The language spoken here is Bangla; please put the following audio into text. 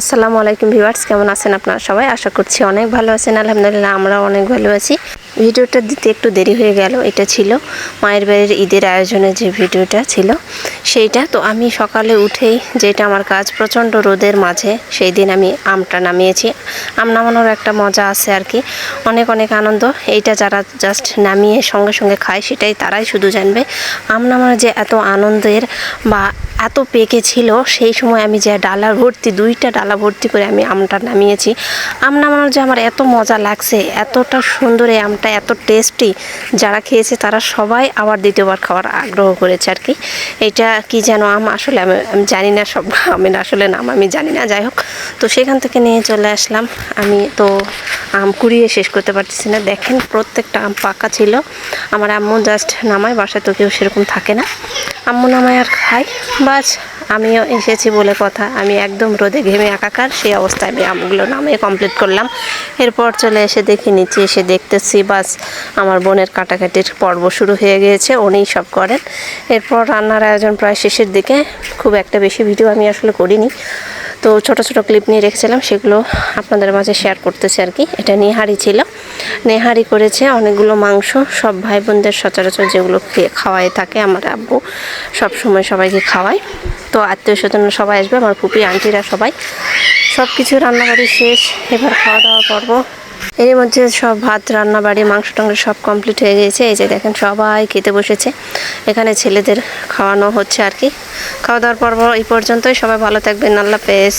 আসসালামু আলাইকুম ভিউয়ার্স, কেমন আছেন আপনারা সবাই? আশা করছি অনেক ভালো আছেন, আলহামদুলিল্লাহ আমরাও অনেক ভালো আছি। ভিডিওটা দিতে একটু দেরি হয়ে গেল, এটা ছিল মায়ের বাড়ির ঈদের আয়োজনে যে ভিডিওটা ছিল সেইটা। তো আমি সকালে উঠেই যেটা আমার কাজ প্রচণ্ড রোদের মাঝে, সেই দিন আমি আমটা নামিয়েছি। আম নামানোর একটা মজা আছে আর কি, অনেক অনেক আনন্দ। এইটা যারা জাস্ট নামিয়ে সঙ্গে সঙ্গে খায়, সেটাই তারাই শুধু জানবে। আম নামানোর যে এত আনন্দের বা এত পেকে ছিল, সেই সময় আমি যে ডালা ভর্তি, দুইটা ডালা ভর্তি করে আমি আমটা নামিয়েছি। আম নামানোর যে আমার এত মজা লাগছে, এতটা সুন্দর এই আমটা, এত টেস্টি যারা খেয়েছে তারা সবাই আবার দ্বিতীয়বার খাওয়ার আগ্রহ করেছে আর কি। এটা কি যেন আম আসলে আমি আমি জানি না, সব আমের আসলে নাম আমি জানি না, যাই হোক। তো সেখান থেকে নিয়ে চলে আসলাম। আমি তো আম কুড়িয়ে শেষ করতে পারতেছি না। দেখেন প্রত্যেকটা আম পাকা ছিল। আমার আম্মু জাস্ট নামায়, বাসায় তো কেউ সেরকম থাকে না। আম্মু নামায় আর খাই। বাস, আমিও এসেছি বলে কথা। আমি একদম রোদে ঘেমে একাকার, সেই অবস্থায় আমি আমগুলো নামিয়ে কমপ্লিট করলাম। এরপর চলে এসে দেখি নিচে এসে দেখতেছি, বাস, আমার বোনের কাটাকাটির পর্ব শুরু হয়ে গিয়েছে, উনিই সব করেন। এরপর রান্নার আয়োজন প্রায় শেষের দিকে। খুব একটা বেশি ভিডিও আমি আসলে করিনি। তো ছোট ছোট ক্লিপ নিয়ে রেখেছিলাম, সেগুলো আপনাদের মাঝে শেয়ার করতেছি আর কি। এটা নেহারি ছিল। নেহারি করেছে অনেকগুলো মাংস, সব ভাই বোনদের সচরাচর যেগুলো খাওয়াই থাকে, আমার আব্বু সব সময় সবাইকে খাওয়াই তো আত্মীয় স্বজন সবাই আসবে, আমার পুপি আন্টিরা সবাই। সব কিছু রান্নাবাড়ি শেষ, এবার খাওয়া দাওয়া পর্ব এর মধ্যে সব ভাত রান্না বাড়ি মাংস টাংস সব কমপ্লিট হয়ে গিয়েছে। এই যে দেখেন সবাই খেতে বসেছে। এখানে ছেলেদের খাওয়ানো হচ্ছে আর কি। খাওয়া দাওয়ার পর্ব এই পর্যন্তই। সবাই ভালো থাকবেন। আল্লাহ পেস